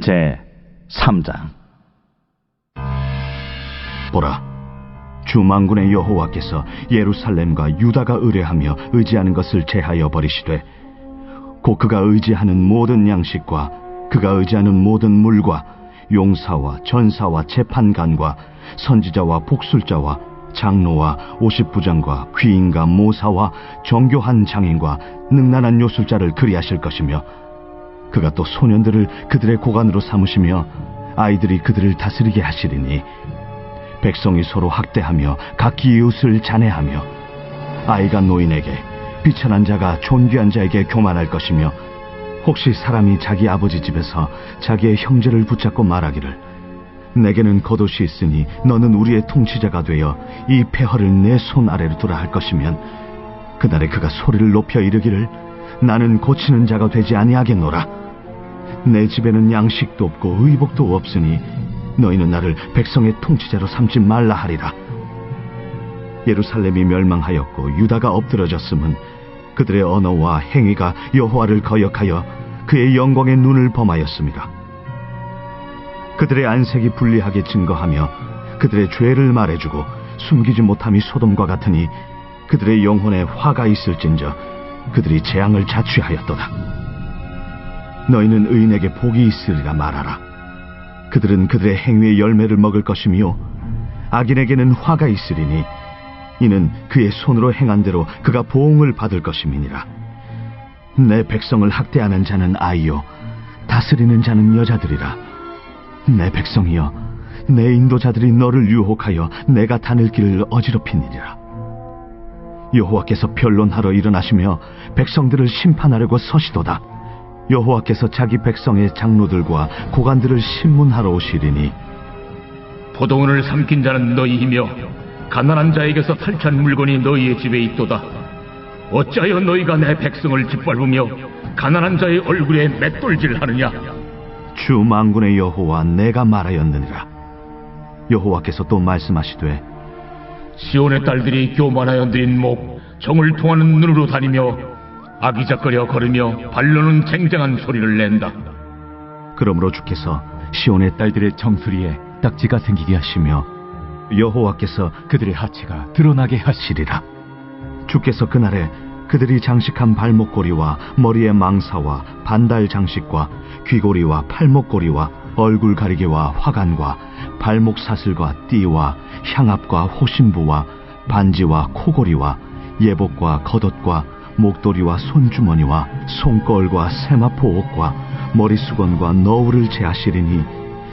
제 3장. 보라 주망군의 여호와께서 예루살렘과 유다가 의뢰하며 의지하는 것을 제하여 버리시되 곧 그가 의지하는 모든 양식과 그가 의지하는 모든 물과 용사와 전사와 재판관과 선지자와 복술자와 장로와 오십부장과 귀인과 모사와 정교한 장인과 능란한 요술자를 그리하실 것이며 그가 또 소년들을 그들의 고관으로 삼으시며 아이들이 그들을 다스리게 하시리니 백성이 서로 학대하며 각기 이웃을 잔해하며 아이가 노인에게 비천한 자가 존귀한 자에게 교만할 것이며 혹시 사람이 자기 아버지 집에서 자기의 형제를 붙잡고 말하기를 내게는 겉옷이 있으니 너는 우리의 통치자가 되어 이 폐허를 내 손 아래로 두라 할 것이면 그날에 그가 소리를 높여 이르기를 나는 고치는 자가 되지 아니하겠노라 내 집에는 양식도 없고 의복도 없으니 너희는 나를 백성의 통치자로 삼지 말라 하리라 예루살렘이 멸망하였고 유다가 엎드러졌음은 그들의 언어와 행위가 여호와를 거역하여 그의 영광의 눈을 범하였습니다. 그들의 안색이 불리하게 증거하며 그들의 죄를 말해주고 숨기지 못함이 소돔과 같으니 그들의 영혼에 화가 있을진저 그들이 재앙을 자취하였도다. 너희는 의인에게 복이 있으리라 말하라. 그들은 그들의 행위의 열매를 먹을 것이며 악인에게는 화가 있으리니 이는 그의 손으로 행한 대로 그가 보응을 받을 것임이니라. 내 백성을 학대하는 자는 아이요 다스리는 자는 여자들이라. 내 백성이여 내 인도자들이 너를 유혹하여 내가 다닐 길을 어지럽히니라. 여호와께서 변론하러 일어나시며 백성들을 심판하려고 서시도다. 여호와께서 자기 백성의 장로들과 고관들을 신문하러 오시리니 포도원을 삼킨 자는 너희이며 가난한 자에게서 탈취한 물건이 너희의 집에 있도다. 어찌하여 너희가 내 백성을 짓밟으며 가난한 자의 얼굴에 맷돌질하느냐? 주 만군의 여호와 내가 말하였느니라. 여호와께서 또 말씀하시되 시온의 딸들이 교만하여 드린 목, 정을 통하는 눈으로 다니며 아기작거려 걸으며 발로는 쟁쟁한 소리를 낸다. 그러므로 주께서 시온의 딸들의 정수리에 딱지가 생기게 하시며 여호와께서 그들의 하체가 드러나게 하시리라. 주께서 그날에 그들이 장식한 발목고리와 머리의 망사와 반달 장식과 귀고리와 팔목고리와 얼굴 가리개와 화관과 발목 사슬과 띠와 향압과 호신부와 반지와 코고리와 예복과 겉옷과 목도리와 손주머니와 손걸과 세마포 옷과 머리수건과 너울을 제하시리니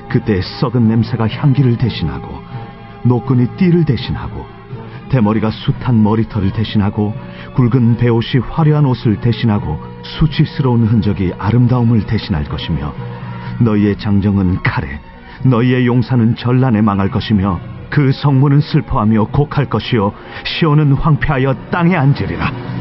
그때 썩은 냄새가 향기를 대신하고 노끈이 띠를 대신하고 대머리가 숱한 머리털을 대신하고 굵은 베옷이 화려한 옷을 대신하고 수치스러운 흔적이 아름다움을 대신할 것이며 너희의 장정은 칼에 너희의 용사는 전란에 망할 것이며 그 성문은 슬퍼하며 곡할 것이요 시온은 황폐하여 땅에 앉으리라